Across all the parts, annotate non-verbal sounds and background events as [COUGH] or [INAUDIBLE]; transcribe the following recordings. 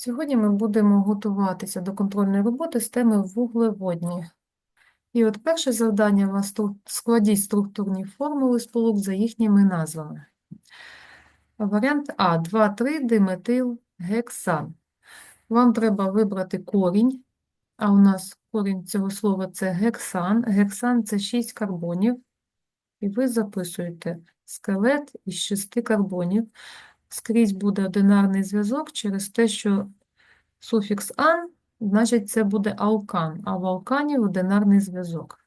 Сьогодні ми будемо готуватися до контрольної роботи з теми вуглеводні. І от перше завдання вас складіть структурні формули сполук за їхніми назвами. Варіант А 2,3 диметил гексан. Вам треба вибрати корінь, а у нас корінь цього слова це гексан. Гексан це 6 карбонів. І ви записуєте скелет із 6 карбонів. Скрізь буде одинарний зв'язок через те, що суфікс ан, значить, це буде алкан, а в алкані одинарний зв'язок.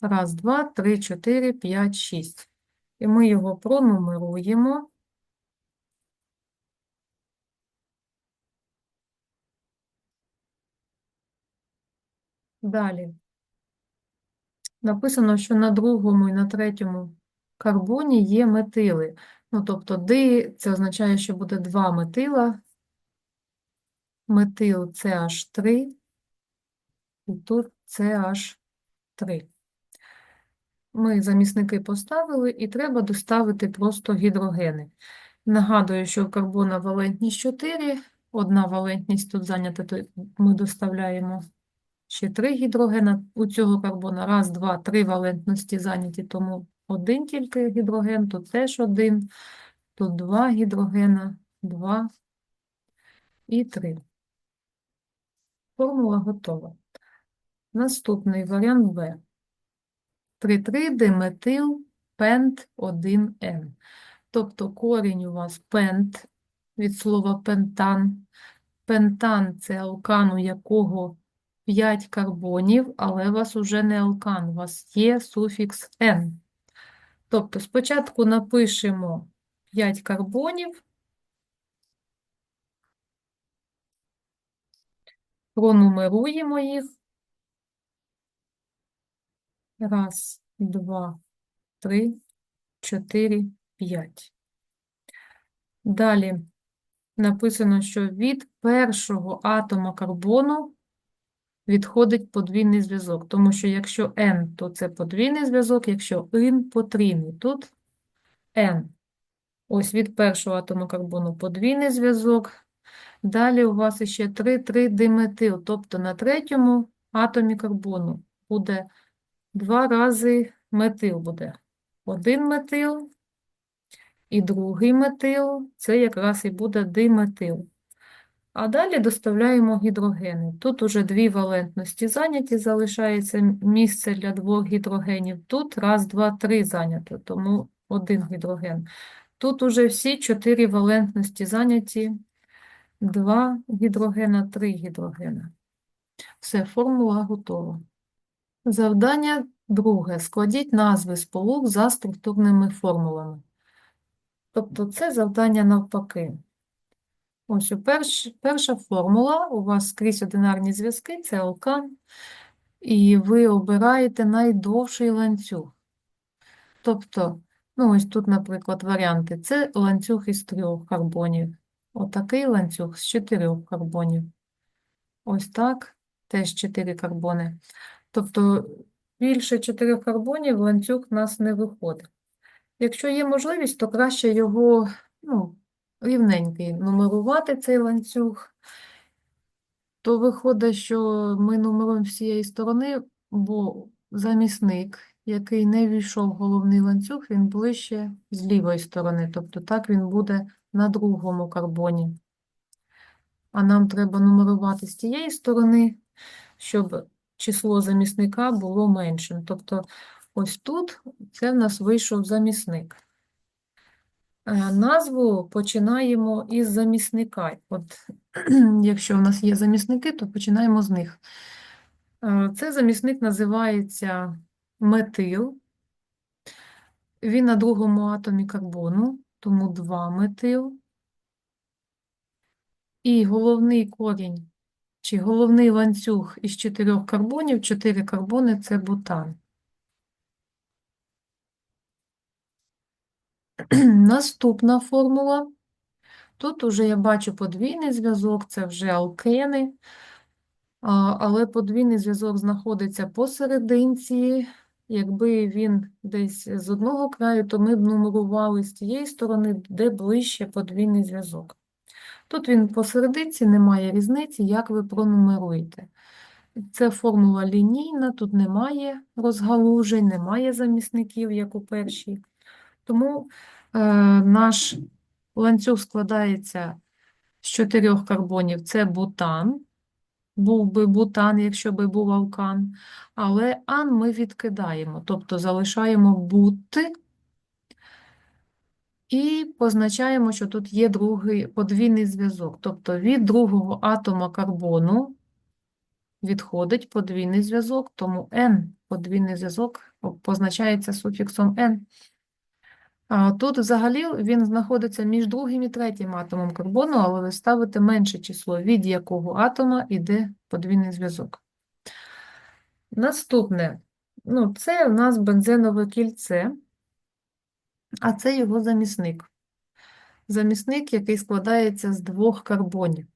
Раз, два, три, чотири, п'ять, шість. І ми його пронумеруємо. Далі. Написано, що на другому і на третьому карбоні є метили. Ну, тобто ди, це означає, що буде два метила. Метил CH3 і тут CH3. Ми замісники поставили і треба доставити просто гідрогени. Нагадую, що в карбона валентність 4, одна валентність тут зайнята, то ми доставляємо ще 3 гідрогена. У цього карбона раз, два, три валентності зайняті, тому один тільки гідроген, тут теж один, тут два гідрогена, два і три. Формула готова. Наступний варіант Б. 3,3 диметил пент 1Н. Тобто корінь у вас пент від слова пентан. Пентан це алкан, у якого 5 карбонів, але у вас уже не алкан, у вас є суфікс N. Тобто спочатку напишемо 5 карбонів, пронумеруємо їх. Раз, два, три, чотири, п'ять. Далі написано, що від першого атома карбону відходить подвійний зв'язок, тому що якщо N, то це подвійний зв'язок, якщо N – потрійний. Тут N. Ось від першого атому карбону подвійний зв'язок. Далі у вас ще 3,3 диметил, тобто на третьому атомі карбону буде два рази метил буде. Один метил і другий метил, це якраз і буде диметил. А далі доставляємо гідрогени. Тут уже дві валентності зайняті, залишається місце для двох гідрогенів. Тут раз, два, три зайнято, тому один гідроген. Тут уже всі чотири валентності зайняті, два гідрогена, три гідрогена. Все, формула готова. Завдання друге. Складіть назви сполук за структурними формулами. Тобто це завдання навпаки. Ось перш, перша формула, у вас скрізь одинарні зв'язки, це алкан, і ви обираєте найдовший ланцюг. Тобто, ну ось тут, наприклад, варіанти. Це ланцюг із трьох карбонів. Отакий ланцюг з чотирьох карбонів. Ось так, теж чотири карбони. Тобто більше чотирьох карбонів ланцюг у нас не виходить. Якщо є можливість, то краще його ну, рівненький нумерувати цей ланцюг. То виходить, що ми нумеруємо з цієї сторони, бо замісник, який не війшов в головний ланцюг, він ближче з лівої сторони. Тобто так він буде на другому карбоні. А нам треба нумерувати з тієї сторони, щоб число замісника було меншим. Тобто ось тут це в нас вийшов замісник. Е, Назву починаємо із замісника. От, [CLEARS THROAT] якщо в нас є замісники, то починаємо з них. Е, Це замісник називається метил. Він на другому атомі карбону, тому 2 метил. І головний корінь, чи головний ланцюг із чотирьох карбонів, 4 карбони це бутан. [CLEARS THROAT] Наступна формула. Тут уже я бачу подвійний зв'язок, це вже алкени, але подвійний зв'язок знаходиться посерединці. Якби він десь з одного краю, то ми б нумерували з тієї сторони, де ближче подвійний зв'язок. Тут він посередині, немає різниці, як ви пронумеруєте. Це формула лінійна, тут немає розгалужень, немає замісників, як у першій. Тому е, наш ланцюг складається з чотирьох карбонів. Це бутан, був би бутан, якщо би був алкан, але ан ми відкидаємо, тобто залишаємо бути і позначаємо, що тут є другий подвійний зв'язок. Тобто від другого атома карбону відходить подвійний зв'язок, тому N подвійний зв'язок позначається суфіксом N. Тут взагалі він знаходиться між другим і третім атомом карбону, але ви ставите менше число, від якого атома йде подвійний зв'язок. Наступне, ну, це у нас бензенове кільце, а це його замісник. Замісник, який складається з двох карбонів.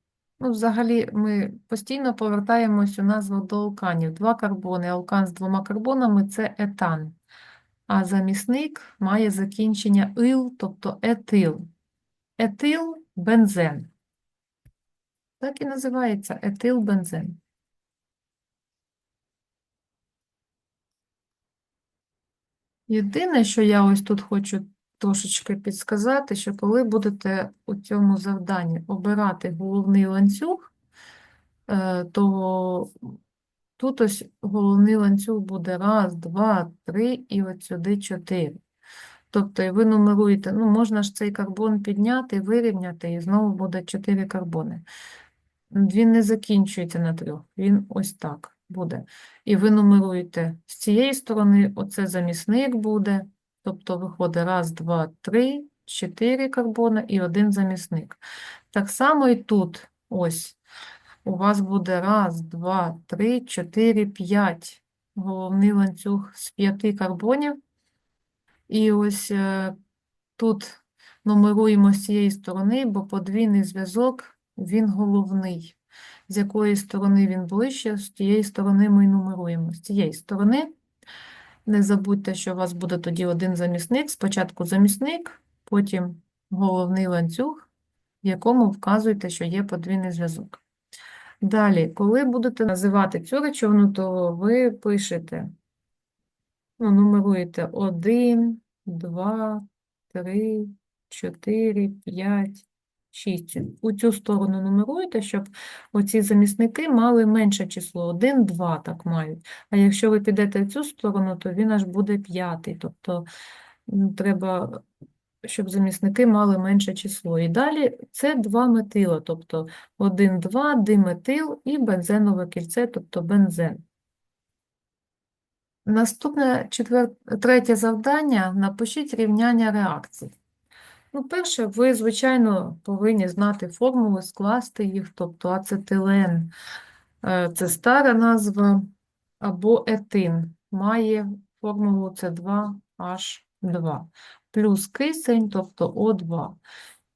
Ну, взагалі, ми постійно повертаємось у назву до алканів. Два карбони, алкан з двома карбонами це етан. А замісник має закінчення ил, тобто етил. Етил бензен. Так і називається етилбензен. Єдине, що я ось тут хочу трошечки підсказати, що коли будете у цьому завданні обирати головний ланцюг, е, то тут ось головний ланцюг буде раз, два, три і от сюди чотири. Тобто ви нумеруєте, ну можна ж цей карбон підняти, вирівняти, і знову буде 4 карбони. Він не закінчується на трьох, він ось так буде. І ви нумеруєте з цієї сторони, оце замісник буде, тобто виходить раз, два, три, чотири карбони і один замісник. Так само і тут, ось, у вас буде раз, два, три, чотири, п'ять. Головний ланцюг з п'яти карбонів. І ось е, тут нумеруємо з цієї сторони, бо подвійний зв'язок, він головний. З якої сторони він ближче, з тієї сторони ми нумеруємо. З цієї сторони не забудьте, що у вас буде тоді один замісник. Спочатку замісник, потім головний ланцюг, в якому вказуєте, що є подвійний зв'язок. Далі, коли будете називати цю речовину, то ви пишете, ну, нумеруєте 1, 2, 3, 4, 5, 6. У цю сторону нумеруєте, щоб оці замісники мали менше число. 1, 2 так мають. А якщо ви підете в цю сторону, то він аж буде п'ятий. Тобто треба, щоб замісники мали менше число. І далі це два метила, тобто 1, 2, диметил і бензенове кільце, тобто бензен. Наступне четвер... третє завдання напишіть рівняння реакцій. Ну, перше, ви, звичайно, повинні знати формули, скласти їх, тобто ацетилен е, це стара назва, або етин має формулу С2H2, плюс кисень, тобто О2.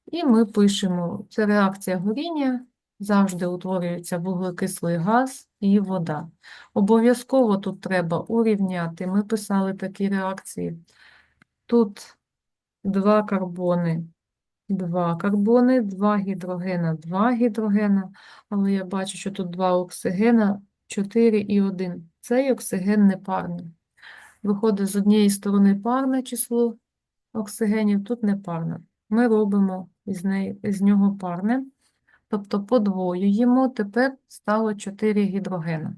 І ми пишемо, це реакція горіння, завжди утворюється вуглекислий газ і вода. Обов'язково тут треба урівняти. Ми писали такі реакції. Тут два карбони, два карбони, два гідрогена, два гідрогена, але я бачу, що тут два оксигена, 4 і 1. Цей оксиген непарний. Виходить з однієї сторони парне число оксигенів, тут непарне. Ми робимо із, неї, з нього парне, тобто подвоюємо, тепер стало 4 гідрогена.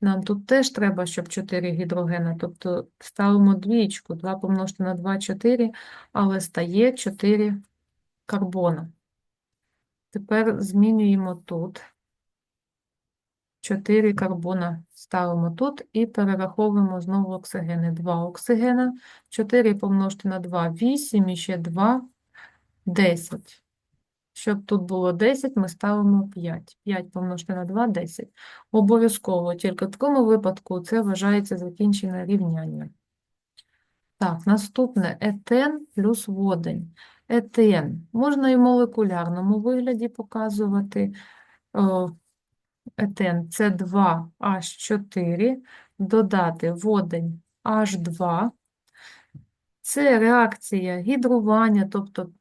Нам тут теж треба, щоб 4 гідрогена, тобто ставимо двічку, 2 помножити на 2 – 4, але стає 4 карбона. Тепер змінюємо тут. 4 карбона ставимо тут і перераховуємо знову оксигени. 2 оксигена, 4 помножити на 2 – 8, і ще 2 – 10. Щоб тут було 10, ми ставимо 5. 5 помножити на 2 – 10. Обов'язково, тільки в такому випадку це вважається закінчене рівняння. Так, наступне етен плюс водень. Етен можна і в молекулярному вигляді показувати. Етен це 2H4, додати водень H2. Це реакція гідрування, тобто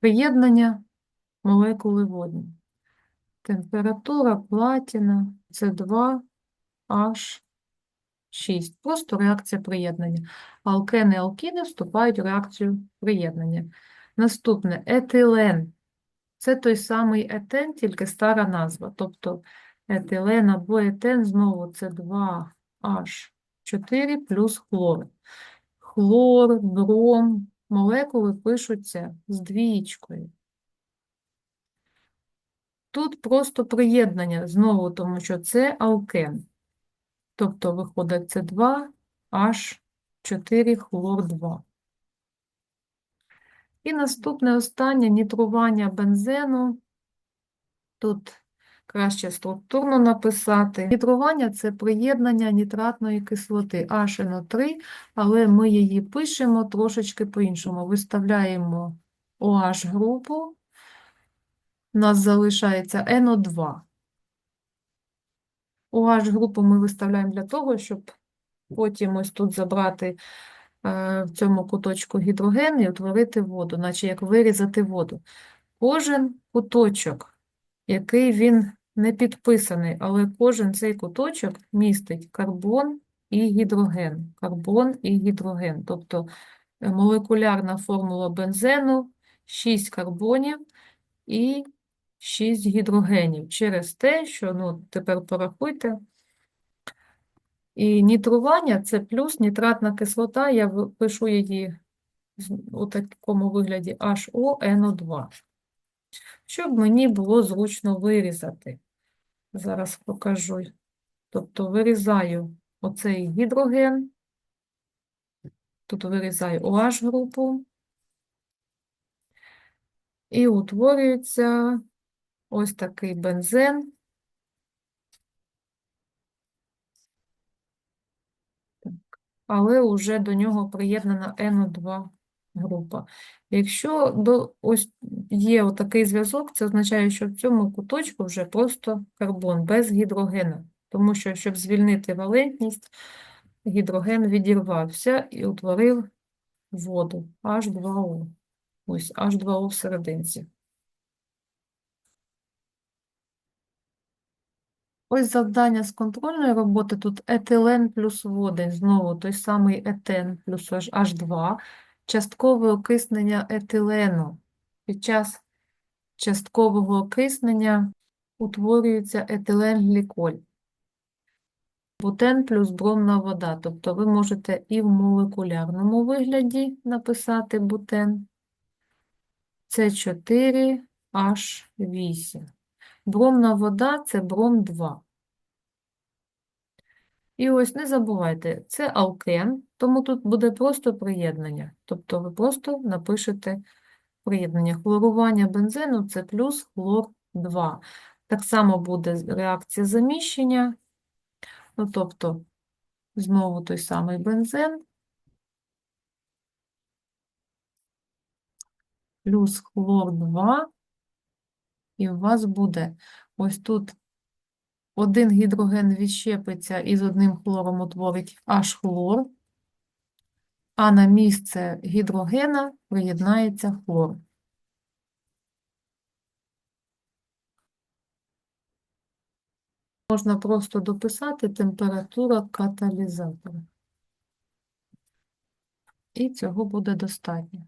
приєднання молекули водні. Температура платіна це 2 h 6. Просто реакція приєднання. Алкени і алкіни вступають в реакцію приєднання. Наступне етилен. Це той самий етен, тільки стара назва. Тобто етилен або етен знову це 2H4 плюс хлор. Хлор, бром, молекули пишуться з двієчкою. Тут просто приєднання знову, тому що це алкен. Тобто виходить це 2H4 хлор 2. І наступне останнє нітрування бензену. Тут краще структурно написати. Нітрування – це приєднання нітратної кислоти HNO3, але ми її пишемо трошечки по-іншому. Виставляємо OH групу, у нас залишається NO2. OH групу ми виставляємо для того, щоб потім ось тут забрати е, в цьому куточку гідроген і утворити воду, наче як вирізати воду. Кожен куточок, який він не підписаний, але кожен цей куточок містить карбон і гідроген. Карбон і гідроген. Тобто е, молекулярна формула бензену 6 карбонів і 6 гідрогенів. Через те, що, ну, тепер порахуйте, і нітрування – це плюс нітратна кислота, я пишу її у такому вигляді HONO2, щоб мені було зручно вирізати. Зараз покажу. Тобто вирізаю оцей гідроген, тут вирізаю OH групу, і утворюється ось такий бензен. але вже до нього приєднана NO2 група. Якщо до, ось є отакий зв'язок, це означає, що в цьому куточку вже просто карбон без гідрогена, тому що, щоб звільнити валентність, гідроген відірвався і утворив воду H2O. Ось H2O в серединці. Ось завдання з контрольної роботи. Тут етилен плюс водень, знову той самий етен плюс H2, часткове окиснення етилену. Під час часткового окиснення утворюється етиленгліколь. Бутен плюс бромна вода. Тобто ви можете і в молекулярному вигляді написати бутен. С4H8. Бромна вода – це бром 2. І ось не забувайте, це алкен, тому тут буде просто приєднання. Тобто ви просто напишете приєднання. Хлорування бензину – це плюс хлор 2. Так само буде реакція заміщення. Ну, тобто, знову той самий бензин плюс хлор 2. І у вас буде ось тут один гідроген відщепиться і з одним хлором утворить H-хлор, а на місце гідрогена приєднається хлор. Можна просто дописати температура каталізатора. І цього буде достатньо.